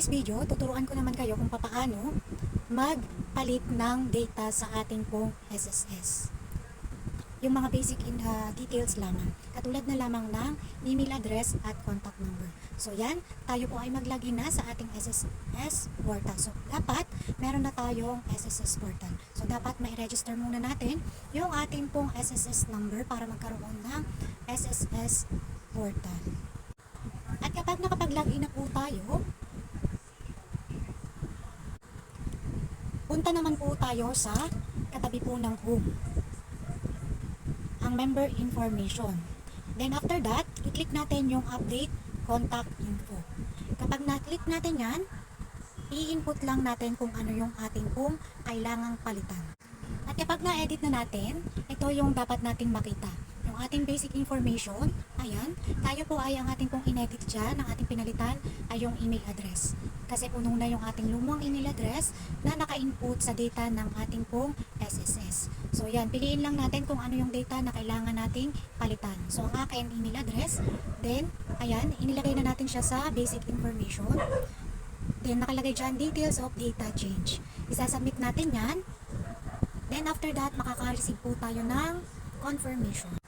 today's video, tuturuan ko naman kayo kung paano magpalit ng data sa ating pong SSS. Yung mga basic in, uh, details lamang. Katulad na lamang ng email address at contact number. So yan, tayo po ay maglagay na sa ating SSS portal. So dapat meron na tayong SSS portal. So dapat mai-register muna natin yung ating pong SSS number para magkaroon ng SSS portal. At kapag nakapag-login na po tayo, punta naman po tayo sa katabi po ng home. Ang member information. Then after that, i-click natin yung update contact info. Kapag na-click natin yan, i-input lang natin kung ano yung ating pong kailangang palitan. At kapag na-edit na natin, ito yung dapat nating makita. Yung ating basic information, ayan, tayo po ay ang ating pong inedit dyan, ang ating pinalitan ay yung email address. Kasi puno na yung ating lumang email address na naka-input sa data ng ating pong SSS. So yan, piliin lang natin kung ano yung data na kailangan nating palitan. So ang akin email address, then, ayan, inilagay na natin siya sa basic information. Then nakalagay dyan, details of data change. Isasubmit natin yan. Then after that, makaka-receive po tayo ng confirmation.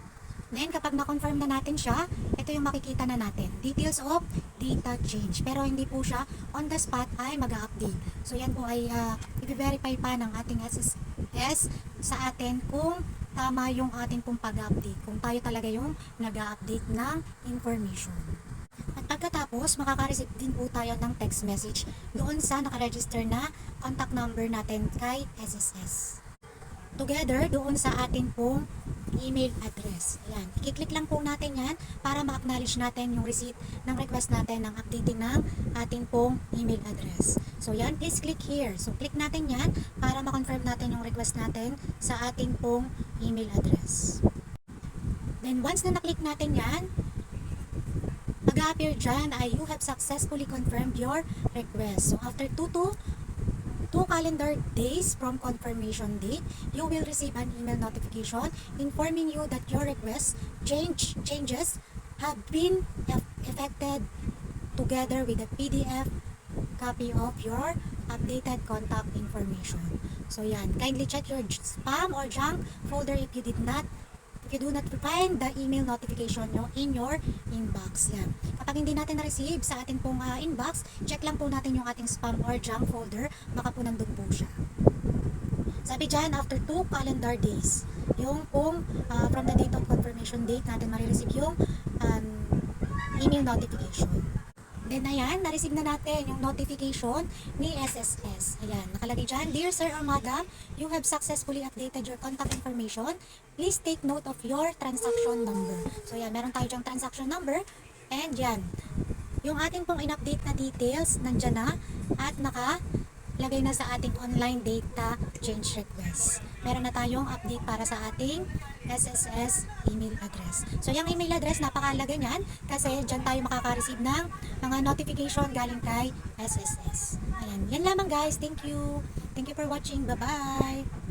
Then kapag na-confirm na natin siya, ito yung makikita na natin. Details of data change. Pero hindi po siya on the spot ay mag-update. So yan po ay uh, i-verify pa ng ating SSS sa atin kung tama yung ating pong pag-update. Kung tayo talaga yung nag-update ng information. At pagkatapos, makaka-receive din po tayo ng text message doon sa nakaregister na contact number natin kay SSS. Together, doon sa atin pong email address. Ayan. I-click lang po natin yan para ma-acknowledge natin yung receipt ng request natin ng updating ng ating pong email address. So yan, please click here. So click natin yan para ma-confirm natin yung request natin sa ating pong email address. Then once na na-click natin yan, mag-appear dyan ay you have successfully confirmed your request. So after 2 to 2 calendar days from confirmation date, you will receive an email notification informing you that your request change changes have been eff- effected together with a PDF copy of your updated contact information. So yan, kindly check your spam or junk folder if you did not you do not find the email notification nyo in your inbox. Yan. Kapag hindi natin na-receive sa ating pong ah, inbox, check lang po natin yung ating spam or junk folder, baka po nandun po siya. Sabi dyan, after 2 calendar days, yung kung ah, from the date of confirmation date natin marireceive yung um, email notification. Then ayan, na-receive na natin yung notification ni SSS. Ayan, nakalagay dyan, Dear Sir or Madam, you have successfully updated your contact information. Please take note of your transaction number. So yan, meron tayo dyang transaction number. And yan, yung ating pong in-update na details, nandyan na. At nakalagay na sa ating online data change request. Meron na tayong update para sa ating SSS email address. So, yung email address, napakalaga niyan kasi dyan tayo makaka-receive ng mga notification galing kay SSS. Ayan. Yan lamang guys. Thank you. Thank you for watching. Bye-bye.